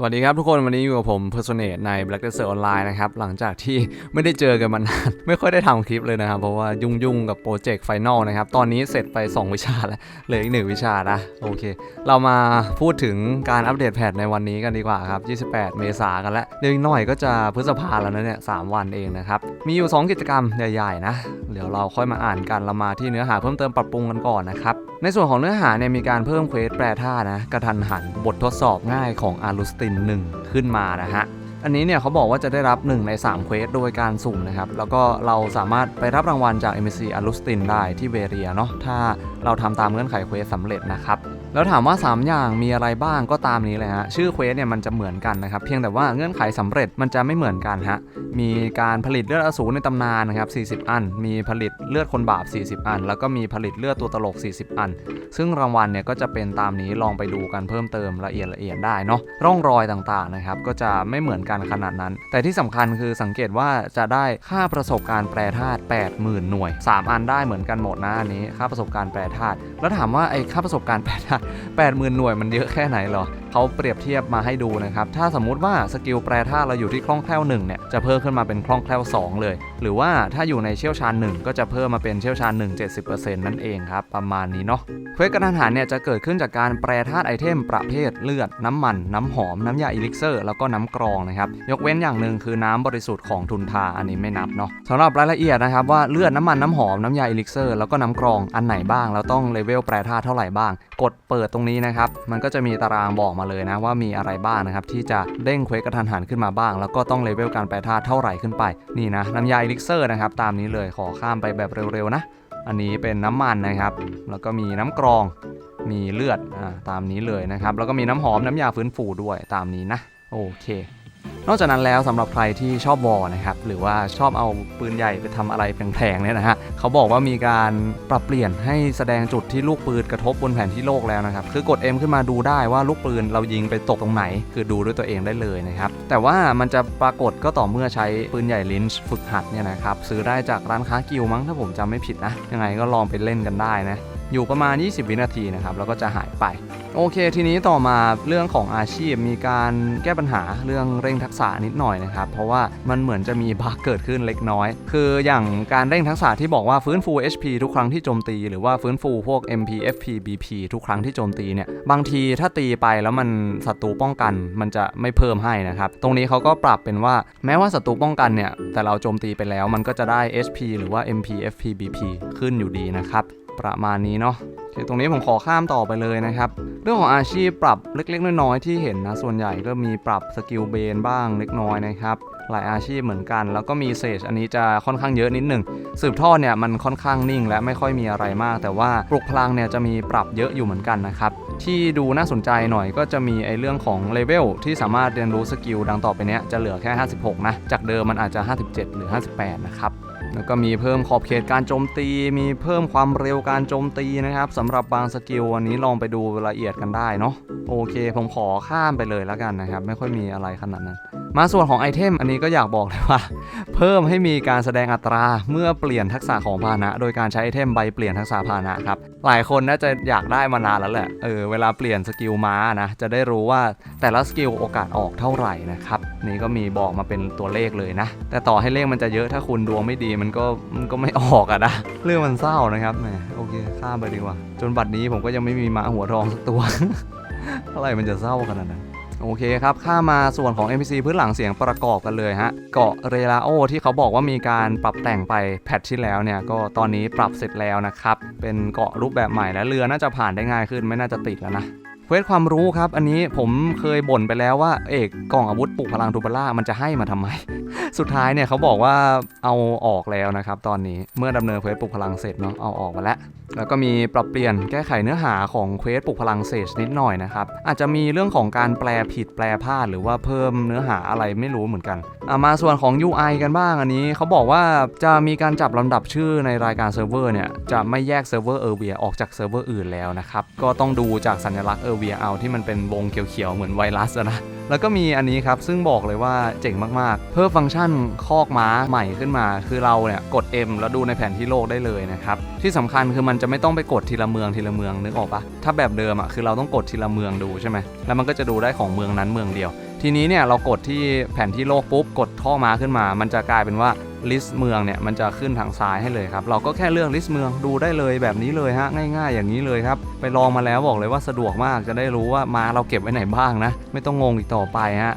สวัสดีครับทุกคนวันนี้อยู่กับผม p e r s o n a t e ใน Black Desert Online นะครับ หลังจากที่ไม่ได้เจอกันมานาน ไม่ค่อยได้ทำคลิปเลยนะครับ เพราะว่ายุ่งๆกับโปรเจกต์ไฟนอลนะครับ ตอนนี้เสร็จไป 2 วิชาแล้วเหลืออีก 1 วิชานะโอเค เรามาพูดถึงการอัปเดตแพทในวันนี้กันดีกว่าครับ 28 เมษากันแล้วเดี๋ยวอีกหน่อยก็จะพฤษภาแล้วนะเนี่ยสามวันเองนะครับ มีอยู่ 2 กิจกรรมใหญ่ๆนะเดี๋ยวเราค่อยมาอ่านกันเรามาที่เนื้อหาเพิ่มเติมปรับปรุงกันก่อนนะครับในส่วนของเนื้อหาเนี่ยมีการเพิ่มเควสแปรท่านะกระทันหันบททดสอบง่ายของอารุสติน1 ขึ้นมานะฮะ อันนี้เนี่ยเขาบอกว่าจะได้รับ 1 ใน3เควสโดยการสุ่มนะครับ แล้วก็เราสามารถไปรับรางวัลจาก MSC อลูสตินได้ที่เวเรียเนาะถ้าเราทำตามเงื่อนไขเควสสำเร็จนะครับ แล้วถามว่า 3 อย่างมีอะไรบ้างก็ตามนี้เลยฮะชื่อเควสเนี่ยมันจะเหมือนกันนะครับเพียงแต่ว่าเงื่อนไขสำเร็จมันจะไม่เหมือนกันฮะมีการผลิตเลือดอสูรในตำนานนะครับ40 อัน มีผลิตเลือดคนบาป 40 อัน แล้วก็มีผลิตเลือดตัวตลก 40 อัน ซึ่งรางวัลเนี่ยก็จะเป็นตามนี้ลองไปดูกันเพิ่มเติมละเอียดละเอียดได้เนาะร่องรอยต่างๆนะครับก็จะไม่เหมือนกันขนาดนั้น แต่ที่สำคัญคือสังเกตว่าจะได้ค่าประสบการณ์แปรธาตุ80,000 หน่วย 3 อันได้เหมือนกันหมดนะอันนี้ค่าประสบการณ์แปรธาตุแล้วถามว่าไอ้ค่าประสบการณ์แปรธาตุ80,000 หน่วยมันเยอะแค่ไหนหรอเขาเปรียบเทียบมาให้ดูนะครับ ถ้าสมมุติว่าสกิลแปรธาตุเราอยู่ที่คล่องแคล่ว1เนี่ยจะเพิ่มขึ้นมาเป็นคล่องแคล่ว 2 เลย หรือว่าถ้าอยู่ในเชี่ยวชาญ 1 ก็จะเพิ่มมาเป็นเชี่ยวชาญ 1 70%นั่นเองครับ ประมาณนี้เนาะเควสกระทันหันเนี่ยจะเกิดขึ้นจากการแปรธาตุไอเทมประเภทเลือด น้ำมัน น้ำหอม น้ำยาอิลิกเซอร์ แล้วก็น้ำกรองนะครับยกเว้นอย่างหนึ่งคือน้ำบริสุทธิ์ของทุนทาอันนี้ไม่นับเนาะสำหรับรายละเอียดนะครับว่าเลือดน้ำมันน้ำหอมน้ำยาอิลิกเซอร์แล้วก็น้ำกรองอันไหนบ้างแล้วต้องเลเวลแปรธาตุเท่าไหร่บ้าง กดเปิดตรงนี้นะครับมันก็จะมีตารางบอกมาเลยนะว่ามีอะไรบ้างนะครับที่จะเด้งเควสกระทันหันขึ้นมาบ้าง แล้วก็ต้องเลเวลการแปรธาตุเท่าไหร่ขึ้นไปนี่นะน้ำยาอิลิกเซอร์นะครับตามนี้เลยขอข้ามไปแบบเร็วๆนะอันนี้เป็นน้ำมันนะครับ แล้วก็มีน้ำกรอง มีเลือดอ่าตามนี้เลยนะครับ แล้วก็มีน้ำหอมน้ำยาฟื้นฟูด้วยตามนี้นะ โอเค นอกจากนั้นแล้วสำหรับใครที่ชอบวอนะครับหรือว่าชอบเอาปืนใหญ่ไปทำอะไรแพงๆเนี่ยนะฮะเขาบอกว่ามีการปรับเปลี่ยนให้แสดงจุดที่ลูกปืนกระทบบนแผนที่โลกแล้วนะครับคือกด M ขึ้นมาดูได้ว่าลูกปืนเรายิงไปตกตรงไหน คือดูด้วยตัวเองได้เลยนะครับแต่ว่ามันจะปรากฏก็ต่อเมื่อใช้ปืนใหญ่ลินช์ฝึกหัดเนี่ยนะครับซื้อได้จากร้านค้ากิลมั้งถ้าผมจำไม่ผิดนะยังไงก็ลองไปเล่นกันได้นะ อยู่ประมาณ 20 วินาทีนะครับแล้วก็จะหายไป โอเค ทีนี้ต่อมาเรื่องของอาชีพมีการแก้ปัญหาเรื่องเร่งทักษะนิดหน่อยนะครับ เพราะว่ามันเหมือนจะมีบั๊กเกิดขึ้นเล็กน้อย คืออย่างการเร่งทักษะที่บอกว่าฟื้นฟู HP ทุกครั้งที่โจมตี หรือว่าฟื้นฟูพวก MP FP BP ทุกครั้งที่โจมตีเนี่ยบางทีถ้าตีไปแล้วมันศัตรูป้องกันมันจะไม่เพิ่มให้นะครับตรงนี้เขาก็ปรับเป็นว่าแม้ว่าศัตรูป้องกันเนี่ยแต่เราโจมตีไปแล้วมันก็จะได้ HP หรือว่า MP FP BP ขึ้นอยู่ดีนะครับ ประมาณนี้เนาะโอเคตรงนี้ผมขอข้ามต่อไปเลยนะครับ เรื่องของอาชีพปรับเล็ก ๆ น้อยๆที่เห็นนะ ส่วนใหญ่ก็มีปรับสกิลเบนบ้างเล็กน้อยนะครับหลายอาชีพเหมือนกัน แล้วก็มีเซจอันนี้จะค่อนข้างเยอะนิดหนึ่งสืบทอดเนี่ยมันค่อนข้างนิ่ง และไม่ค่อยมีอะไรมาก แต่ว่าปลุกพลังเนี่ยจะมีปรับเยอะอยู่เหมือนกันนะครับที่ดูน่าสนใจหน่อยก็จะมีไอเรื่องของเลเวลที่สามารถเรียนรู้สกิลดังต่อไปเนี้ยจะเหลือแค่ 56 นะ จากเดิมมันอาจจะ 57 หรือ 58 นะครับ แล้วก็มีเพิ่มขอบเขตการโจมตี มีเพิ่มความเร็วการโจมตีนะครับสำหรับบางสกิลวันนี้ลองไปดูละเอียดกันได้เนาะโอเค ผมขอข้ามไปเลยแล้วกันนะครับ ไม่ค่อยมีอะไรขนาดนั้น มาส่วนของไอเทมอันนี้ก็อยากบอกเลยว่า เพิ่มให้มีการแสดงอัตราเมื่อเปลี่ยนทักษะของพาหนะ โดยการใช้ไอเทมใบเปลี่ยนทักษะพาหนะครับ หลายคนน่าจะอยากได้มานานแล้วแหละ เออเวลาเปลี่ยนสกิลม้านะ จะได้รู้ว่าแต่ละสกิลโอกาสออกเท่าไหร่นะครับ นี่ก็มีบอกมาเป็นตัวเลขเลยนะ แต่ต่อให้เลขมันจะเยอะถ้าคุณดวงไม่ดีมันก็มันก็ไม่ออกอะนะเรื่องมันเศร้านะครับแหมโอเคข้ามไปดีกว่า จนบัดนี้ผมก็ยังไม่มีม้าหัวทองสักตัวเท่าไรมันจะเศร้าขนาดนั้น โอเคครับ ข้ามาส่วนของ NPC พื้นหลังเสียงประกอบกันเลยฮะ เกาะเรลาโอที่เขาบอกว่ามีการปรับแต่งไปแพทที่แล้วเนี่ย ก็ตอนนี้ปรับเสร็จแล้วนะครับ เป็นเกาะรูปแบบใหม่และเรือน่าจะผ่านได้ง่ายขึ้นไม่น่าจะติดแล้วนะ เควสความรู้ครับ อันนี้ผมเคยบ่นไปแล้วว่าเอกกล่องอาวุธปลุกพลังทูบาร่ามันจะให้มาทำไม สุดท้ายเนี่ยเขาบอกว่าเอาออกแล้วนะครับ ตอนนี้เมื่อดำเนินเควสปลุกพลังเสร็จเนาะเอาออกมาแล้ว แล้วก็มีปรับเปลี่ยนแก้ไขเนื้อหาของเควสปลุกพลังเซจนิดหน่อยนะครับ อาจจะมีเรื่องของการแปลผิดแปลพลาดหรือว่าเพิ่มเนื้อหาอะไรไม่รู้เหมือนกันอะมาส่วนของ UI กันบ้างอันนี้เขาบอกว่าจะมีการจับลำดับชื่อในรายการเซิร์ฟเวอร์เนี่ยจะไม่แยกเซิร์ฟเวอร์เออร์เวียออกจากเซิร์ฟเวอร์อื่นแล้วนะครับก็ต้องดูจากสัญลักษณ์เออร์เวียเอาที่มันเป็นวงเขียวๆเหมือนไวรัสนะแล้วก็มีอันนี้ครับ ซึ่งบอกเลยว่าเจ๋งมากๆ เพิ่มฟังก์ชันคอกม้าใหม่ขึ้นมา คือเราเนี่ยกด M แล้วดูในแผนที่โลกได้เลยนะครับ ที่สำคัญคือมันจะไม่ต้องไปกดทีละเมืองทีละเมืองนึกออกปะถ้าแบบเดิมอะคือเราต้องกดทีละเมืองดูใช่ไหมแล้วมันก็จะดูได้ของเมืองนั้นเมืองเดียว ทีนี้เนี่ยเรากดที่แผนที่โลกปุ๊บกดท่อมาขึ้นมา มันจะกลายเป็นว่า ลิสต์เมืองเนี่ยมันจะขึ้นทางซ้ายให้เลยครับ เราก็แค่เลือกลิสต์เมืองดูได้เลยแบบนี้เลยฮะง่ายๆ อย่างนี้เลยครับ ไปลองมาแล้วบอกเลยว่าสะดวกมากจะได้รู้ว่ามาเราเก็บไว้ไหนบ้างนะ ไม่ต้องงงอีกต่อไปฮะ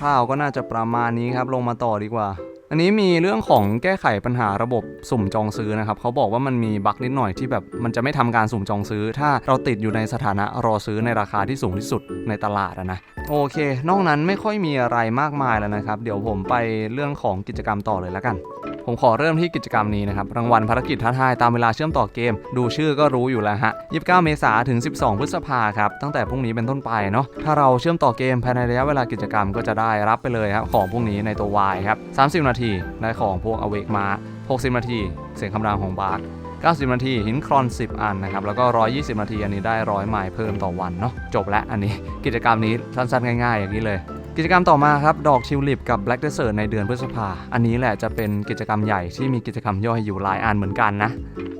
คร่าวๆก็น่าจะประมาณนี้ครับลงมาต่อดีกว่า อันนี้มีเรื่องของแก้ไขปัญหาระบบสุ่มจองซื้อนะครับเขาบอกว่ามันมีบั๊กนิดหน่อยที่แบบมันจะไม่ทำการสุ่มจองซื้อ ถ้าเราติดอยู่ในสถานะรอซื้อในราคาที่สูงที่สุดในตลาดนะโอเค นอกนั้นไม่ค่อยมีอะไรมากมายแล้วนะครับ เดี๋ยวผมไปเรื่องของกิจกรรมต่อเลยแล้วกัน ผมขอเริ่มที่กิจกรรมนี้นะครับ รางวัลภารกิจท้าทายตามเวลาเชื่อมต่อเกม ดูชื่อก็รู้อยู่แล้วฮะ 29 เมษาถึง 12 พฤษภาครับ ตั้งแต่พรุ่งนี้เป็นต้นไปเนาะ ถ้าเราเชื่อมต่อเกมภายในระยะเวลากิจกรรมก็จะได้รับไปเลยครับของพวกนี้ในตัว Y ครับ 30 นาทีได้ของพวกอเวกมา 60 นาที เสียงคำรามของบาร์90 นาที หินครอน 10 อันนะครับ แล้วก็ 120 นาที อันนี้ได้ร้อยไมล์เพิ่มต่อวันเนาะจบแล้วอันนี้กิจกรรมนี้สั้นๆ ง่ายๆ อย่างนี้เลย กิจกรรมต่อมาครับ ดอกทิวลิปกับ Black Desert ในเดือนพฤษภา อันนี้แหละจะเป็นกิจกรรมใหญ่ที่มีกิจกรรมย่อยอยู่หลายอันเหมือนกันนะ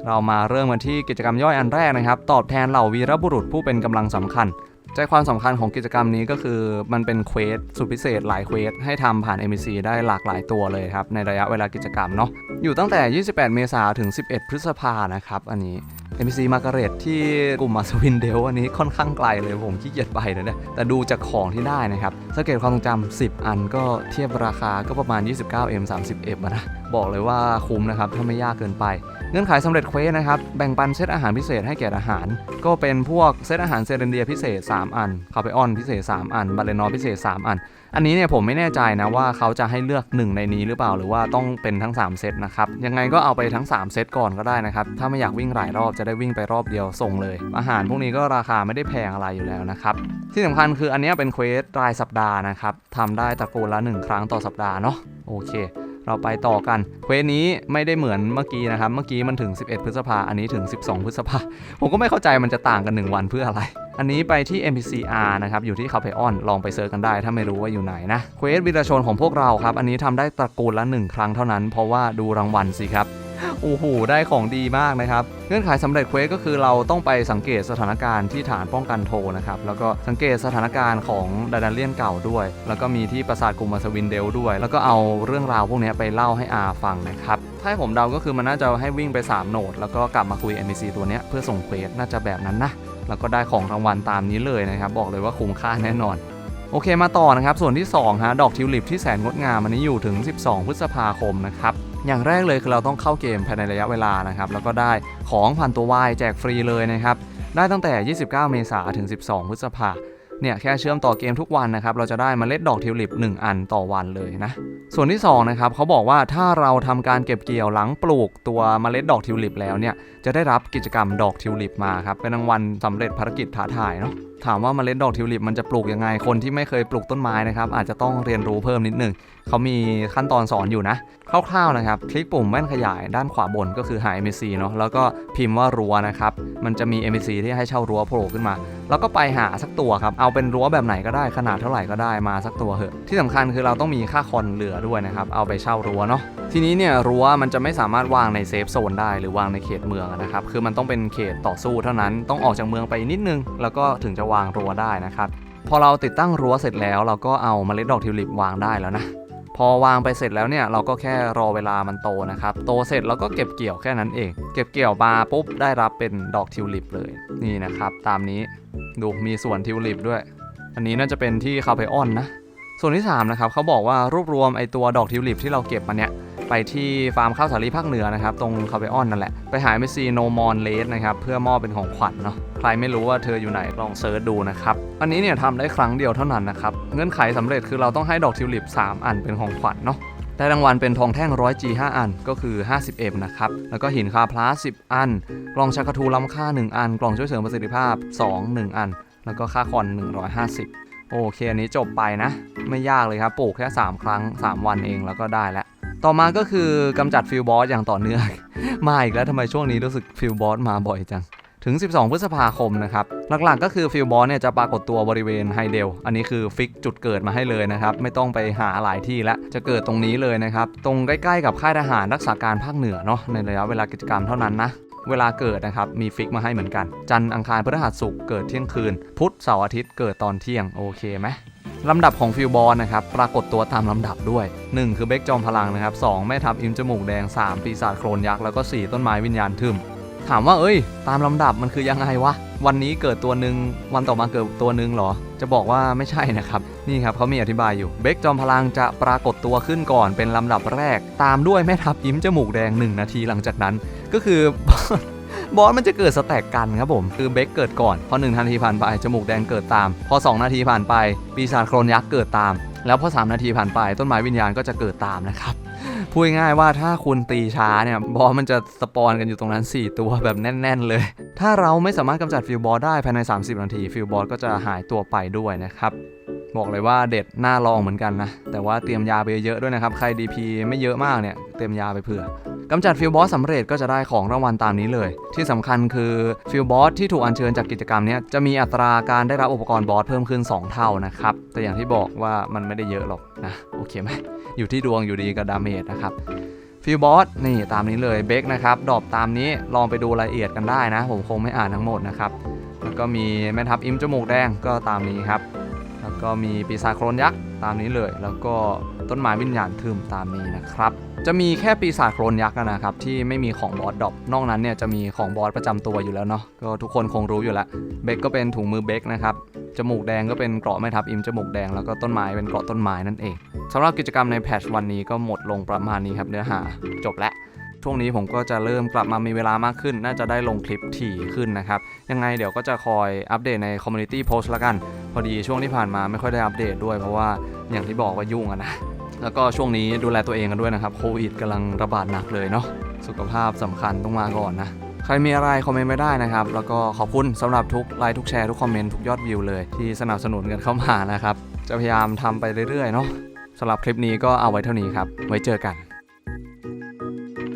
เรามาเริ่มกันที่กิจกรรมย่อยอันแรกนะครับ ตอบแทนเหล่าวีรบุรุษผู้เป็นกำลังสำคัญ ใจความสำคัญของกิจกรรมนี้ก็คือมันเป็นเควสสุดพิเศษหลายเควสให้ทำผ่าน MVC ได้หลากหลายตัวเลยครับในระยะเวลากิจกรรมเนาะอยู่ตั้งแต่ 28 เมษาถึง 11 พฤษภานะครับอันนี้ เอ็มาร์กาเรตที่กลุ่มมาสวินเดลอันนี้ค่อนข้างไกลเลยผมขี้เกียจไปนะเนี่ยแต่ดูจากของที่ได้นะครับสเกตความทรงจำ10 อันก็เทียบราคาก็ประมาณ 29M 30M อะนะ บอกเลยว่าคุ้มนะครับ ถ้าไม่ยากเกินไป เงื่อนไขสำเร็จเควสนะครับ แบ่งปันเซตอาหารพิเศษให้แก่อาหาร ก็เป็นพวกเซตอาหารเซเรนเดียพิเศษ 3 อัน คาเปออนพิเศษ 3 อัน บาเลนอพิเศษ 3 อัน อันนี้เนี่ยผมไม่แน่ใจนะว่าเขาจะให้เลือกหนึ่งในนี้หรือเปล่า หรือว่าต้องเป็นทั้ง 3 เซตนะครับ ยังไงก็เอาไปทั้ง 3 เซตก่อนก็ได้นะครับ ถ้าไม่อยากวิ่งหลายรอบจะได้วิ่งไปรอบเดียวส่งเลย อาหารพวกนี้ก็ราคาไม่ได้แพงอะไรอยู่แล้วนะครับ ที่สำคัญคืออันนี้เป็นเควสรายสัปดาห์นะครับทำได้ตระกูลละ1ครั้งต่อสัปดาห์เนาะ โอเค เราไปต่อกันเควสนี้ไม่ได้เหมือนเมื่อกี้นะครับ เมื่อกี้มันถึง 11 พฤษภา อันนี้ถึง 12 พฤษภา ผมก็ไม่เข้าใจมันจะต่างกัน 1 วันเพื่ออะไร อันนี้ไปที่ MPCR นะครับ อยู่ที่คาเพออน ลองไปเซิร์ชกันได้ ถ้าไม่รู้ว่าอยู่ไหนนะ เควสวิรชนของพวกเราครับ อันนี้ทำได้ตระกูลละ 1 ครั้งเท่านั้น เพราะว่าดูรางวัลสิครับ โอ้โห ได้ของดีมากนะครับ เงื่อนไขสำเร็จเควสก็คือเราต้องไปสังเกตสถานการณ์ที่ฐานป้องกันโทนะครับ แล้วก็สังเกตสถานการณ์ของดาดาเลียนเก่าด้วย แล้วก็มีที่ปราสาทกรุงมาสวินเดลด้วย แล้วก็เอาเรื่องราวพวกนี้ไปเล่าให้อาฟังนะครับ ถ้าผมเดาก็คือมันน่าจะให้วิ่งไป 3 โหนด แล้วก็กลับมาคุย NPC ตัวนี้เพื่อส่งเควส น่าจะแบบนั้นนะ แล้วก็ได้ของรางวัลตามนี้เลยนะครับ บอกเลยว่าคุ้มค่าแน่นอนโอเคมาต่อนะครับ ส่วนที่2ฮะดอกทิวลิปที่แสนงดงามอันนี้อยู่ถึง 12 พฤษภาคมนะครับ อย่างแรกเลยคือเราต้องเข้าเกมภายในระยะเวลานะครับ แล้วก็ได้ของผ่านตัววายแจกฟรีเลยนะครับ ได้ตั้งแต่ 29 เมษายนถึง 12 พฤษภาเนี่ยแค่เชื่อมต่อเกมทุกวันนะครับ เราจะได้เมล็ดดอกทิวลิป 1 อันต่อวันเลยนะ ส่วนที่2นะครับเขาบอกว่าถ้าเราทำการเก็บเกี่ยวหลังปลูกตัวเมล็ดดอกทิวลิปแล้วเนี่ย จะได้รับกิจกรรมดอกทิวลิปมาครับ เป็นรางวัลสำเร็จภารกิจท้าทายเนาะถามว่าเมล็ดดอกทิวลิปมันจะปลูกยังไงคนที่ไม่เคยปลูกต้นไม้นะครับ อาจจะต้องเรียนรู้เพิ่มนิดนึงเขามีขั้นตอนสอนอยู่นะคร่าวๆนะครับ คลิกปุ่มแว่นขยายด้านขวาบนก็คือหา MSC เนาะแล้วก็พิมพ์ว่ารั้วนะครับ มันจะมี MSC ที่ให้เช่ารั้วโผล่ขึ้นมา แล้วก็ไปหาสักตัวครับ เอาเป็นรั้วแบบไหนก็ได้ขนาดเท่าไหร่ก็ได้มาสักตัวเหอะที่สำคัญคือเราต้องมีค่าคอนเหลือด้วยนะครับเอาไปเช่ารั้วเนาะทีนี้เนี่ยรั้วมันจะไม่สามารถวางในเซฟโซนได้หรือวางในเขตเมืองนะครับ คือมันต้องเป็นเขตต่อสู้เท่านั้น ต้องออกจากเมืองไปนิดนึง แล้วก็ถึงจะวางรั้วได้นะครับ พอเราติดตั้งรั้วเสร็จแล้ว เราก็เอาเมล็ดดอกทิวลิปวางได้แล้วนะ พอวางไปเสร็จแล้วเนี่ยเราก็แค่รอเวลามันโตนะครับ โตเสร็จเราก็เก็บเกี่ยวแค่นั้นเอง เก็บเกี่ยวมาปุ๊บได้รับเป็นดอกทิวลิปเลย นี่นะครับ ตามนี้ ดูมีสวนทิวลิปด้วย อันนี้น่าจะเป็นที่คาเ e ออนนะ ส่วนที่3นะครับเขาบอกว่ารวบรวมไอตัวดอกทิวลิปที่เราเก็บมาเนี่ย ไปที่ฟาร์มข้าวสาลีภาคเหนือนะครับ ตรงคาเ e ออนนั่นแหละ ไปหาเมซีโนมอนเลสนะครับ เพื่อมอบเป็นของขวัญเนาะใครไม่รู้ว่าเธออยู่ไหนลองเซิร์ชดูนะครับ อันนี้เนี่ยทำได้ครั้งเดียวเท่านั้นนะครับ เงื่อนไขสำเร็จคือเราต้องให้ดอกทิวลิป 3 อันเป็นของขวัญเนาะได้รางวัลเป็นทองแท่ง 100G 5 อันก็คือ 50M นะครับ แล้วก็หินคาพลาส10 อัน กล่องชักกระทูล้ำค่า 1 อัน กล่องช่วยเสริมประสิทธิภาพ 2 1 อัน แล้วก็ค่าคอน 150 โอเค อันนี้จบไปนะ ไม่ยากเลยครับ ปลูกแค่ 3 ครั้ง 3 วันเองแล้วก็ได้แล้ว ต่อมาก็คือกำจัดฟิลบอสอย่างต่อเนื่อง มาอีกแล้วทำไมช่วงนี้รู้สึกฟิลบอสมาบ่อยจัง ถึง 12 พฤษภาคมนะครับ หลักๆก็คือฟิลบอสเนี่ยจะปรากฏตัวบริเวณไฮเดล อันนี้คือฟิกจุดเกิดมาให้เลยนะครับ ไม่ต้องไปหาหลายที่ละจะเกิดตรงนี้เลยนะครับ ตรงใกล้ๆกับค่ายทหารรักษาการภาคเหนือเนาะในระยะเวลากิจกรรมเท่านั้นนะเวลาเกิดนะครับ มีฟิกมาให้เหมือนกัน จันทร์อังคารพฤหัสศุกร์เกิดเที่ยงคืน พุธเสาร์อาทิตย์เกิดตอนเที่ยง โอเคไหม ลำดับของฟิลบอลนะครับปรากฏตัวตามลำดับด้วย 1 คือเบคจอมพลังนะครับ2แม่ทัพอิมจมูกแดง 3 ปีศาจโครนยักษ์แล้วก็ 4 ต้นไม้วิญญาณทึมถามว่าเอ้ย ตามลำดับมันคือยังไงวะ วันนี้เกิดตัวหนึ่งวันต่อมาเกิดตัวหนึ่งเหรอ จะบอกว่าไม่ใช่นะครับ นี่ครับเขามีอธิบายอยู่เบคจอมพลังจะปรากฏตัวขึ้นก่อนเป็นลำดับแรก ตามด้วยแม่ทัพยิ้มจมูกแดง 1 นาทีหลังจากนั้น ก็คือ บอสมันจะเกิดสแต็กกันครับผมคือเบคเกิดก่อน พอ1นาทีผ่านไปจมูกแดงเกิดตาม พอ 2 นาทีผ่านไป ปีศาจโครนยักษ์เกิดตาม แล้วพอ 3 นาทีผ่านไปต้นไม้วิญญาณก็จะเกิดตามนะครับพูดง่ายว่าถ้าคุณตีช้าเนี่ยบอสมันจะสปอนกันอยู่ตรงนั้น 4 ตัวแบบแน่น ๆ เลย ถ้าเราไม่สามารถกำจัดฟิลบอสได้ภายใน 30 นาทีฟิลบอสก็จะหายตัวไปด้วยนะครับบอกเลยว่าเด็ดน่าลองเหมือนกันนะ แต่ว่าเตรียมยาไปเยอะด้วยนะครับ ใคร DP ไม่เยอะมากเนี่ย เตรียมยาไปเผื่อ กำจัดฟิลบอสสำเร็จก็จะได้ของรางวัลตามนี้เลย ที่สำคัญคือฟิลบอสที่ถูกอัญเชิญจากกิจกรรมนี้จะมีอัตราการได้รับอุปกรณ์บอสเพิ่มขึ้น 2 เท่านะครับ แต่อย่างที่บอกว่ามันไม่ได้เยอะหรอกนะโอเคไหมอยู่ที่ดวงอยู่ดีกับดาเมจนะครับฟิลบอสนี่ตามนี้เลยเบคนะครับดรอปตามนี้ลองไปดูรายละเอียดกันได้นะ ผมคงไม่อ่านทั้งหมดนะครับแล้วก็มีแม่ทัพอิมจมูกแดงก็ตามนี้ครับ แล้วก็มีปีศาจโครนยักษ์ตามนี้เลย แล้วก็ ต้นไม้วิญญาณทึมตามนี้นะครับ จะมีแค่ปีศาจโครนยักษ์นะครับที่ไม่มีของบอสดรอปนอกนั้นเนี่ยจะมีของบอสประจำตัวอยู่แล้วเนาะก็ทุกคนคงรู้อยู่แล้วเบคก็เป็นถุงมือเบคนะครับจมูกแดงก็เป็นเกราะแม่ทัพอิมจมูกแดงแล้วก็ต้นไม้เป็นเกราะต้นไม้นั่นเองสำหรับกิจกรรมในแพทชวันนี้ก็หมดลงประมาณนี้ครับเนื้อหาจบแล้วช่วงนี้ผมก็จะเริ่มกลับมามีเวลามากขึ้น น่าจะได้ลงคลิปถี่ขึ้นนะครับ ยังไงเดี๋ยวก็จะคอยอัปเดตในคอมมูนิตี้โพสต์ละกัน พอดีช่วงที่ผ่านมาไม่ค่อยได้อัปเดตด้วยเพราะว่าอย่างที่บอกว่ายุ่งอะนะ แล้วก็ช่วงนี้ดูแลตัวเองกันด้วยนะครับ โควิดกำลังระบาดหนักเลยเนาะ สุขภาพสำคัญต้องมาก่อนนะ ใครมีอะไรคอมเมนต์ไม่ได้นะครับ แล้วก็ขอบคุณสำหรับทุกไลค์ทุกแชร์ทุกคอมเมนต์ทุกยอดวิวเลยที่สนับสนุนกันเข้ามานะครับ จะพยายามทำไปเรื่อยๆเนาะสำหรับคลิปนี้ก็เอาไว้เท่านี้ครับ ไว้เจอกัน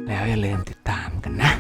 แล้วอย่าลืมติดตามกันนะ